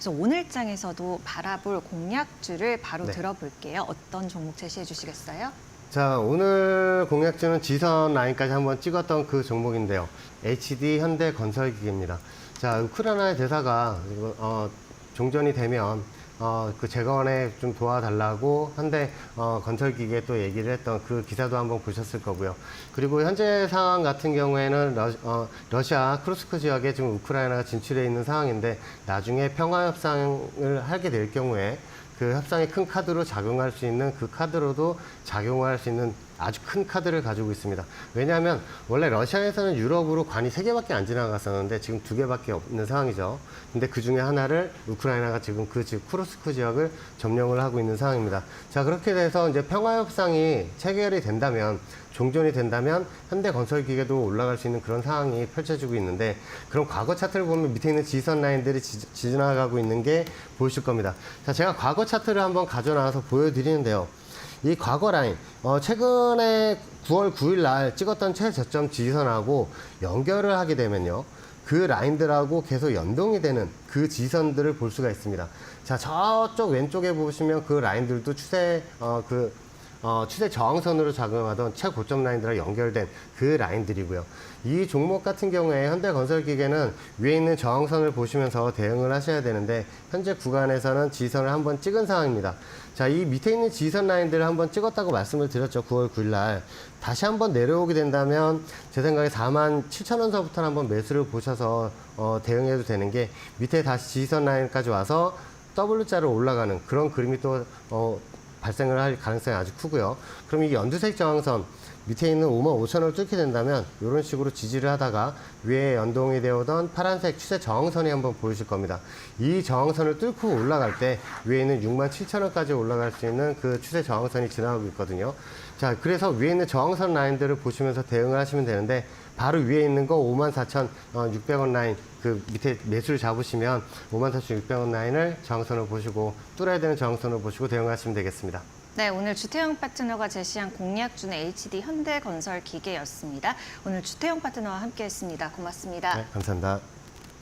그래서 오늘 장에서도 바라볼 공략주를 바로 네. 들어볼게요. 어떤 종목 제시해 주시겠어요? 자, 오늘 공약주는 지선 라인까지 한번 찍었던 그 종목인데요. HD 현대 건설기계입니다. 자, 우크라이나의 대사가 어, 종전이 되면 어, 그 재건에 좀 도와달라고 현대 어, 건설기계 또 얘기를 했던 그 기사도 한번 보셨을 거고요. 그리고 현재 상황 같은 경우에는 러, 어, 러시아 크루스크 지역에 지금 우크라이나가 진출해 있는 상황인데 나중에 평화 협상을 하게 될 경우에 그 협상의 큰 카드로 작용할 수 있는 그 카드로도 작용할 수 있는 아주 큰 카드를 가지고 있습니다. 왜냐하면 원래 러시아에서는 유럽으로 관이 세 개밖에 안 지나갔었는데 지금 두 개밖에 없는 상황이죠. 근데 그 중에 하나를 우크라이나가 지금 그 지금 쿠르스크 지역을 점령을 하고 있는 상황입니다. 자 그렇게 돼서 이제 평화 협상이 체결이 된다면 종전이 된다면 현대 건설 기계도 올라갈 수 있는 그런 상황이 펼쳐지고 있는데 그럼 과거 차트를 보면 밑에 있는 지선 라인들이 지, 지나가고 있는 게 보이실 겁니다. 자 제가 과거 차트를 한번 가져 나와서 보여드리는데요. 이 과거 라인, 어, 최근에 9월 9일 날 찍었던 최저점 지선하고 연결을 하게 되면요. 그 라인들하고 계속 연동이 되는 그 지선들을 볼 수가 있습니다. 자, 저쪽 왼쪽에 보시면 그 라인들도 추세, 어, 그, 어, 추세 저항선으로 작용하던 최고점 라인들과 연결된 그 라인들이고요. 이 종목 같은 경우에 현대건설기계는 위에 있는 저항선을 보시면서 대응을 하셔야 되는데 현재 구간에서는 지선을 한번 찍은 상황입니다. 자, 이 밑에 있는 지선 라인들을 한번 찍었다고 말씀을 드렸죠. 9월 9일 날. 다시 한번 내려오게 된다면 제 생각에 4만 7천 원서부터 한번 매수를 보셔서 어, 대응해도 되는 게 밑에 다시 지선 라인까지 와서 W자로 올라가는 그런 그림이 또 어, 발생을 할 가능성이 아주 크고요. 그럼 이 연두색 저항선 밑에 있는 5만 5천 원을 뚫게 된다면 이런 식으로 지지를 하다가 위에 연동이 되어던 파란색 추세 저항선이 한번 보이실 겁니다. 이 저항선을 뚫고 올라갈 때 위에 있는 6만 7천 원까지 올라갈 수 있는 그 추세 저항선이 지나가고 있거든요. 자, 그래서 위에 있는 저항선 라인들을 보시면서 대응을 하시면 되는데 바로 위에 있는 거 5만 4천 6백원 라인 그 밑에 매수를 잡으시면 5만 4천 6백원 라인을 저항선을 보시고 뚫어야 되는 저항선을 보시고 대응하시면 되겠습니다. 네, 오늘 주태영 파트너가 제시한 공략주는 HD 현대건설 기계였습니다. 오늘 주태영 파트너와 함께했습니다. 고맙습니다. 네, 감사합니다.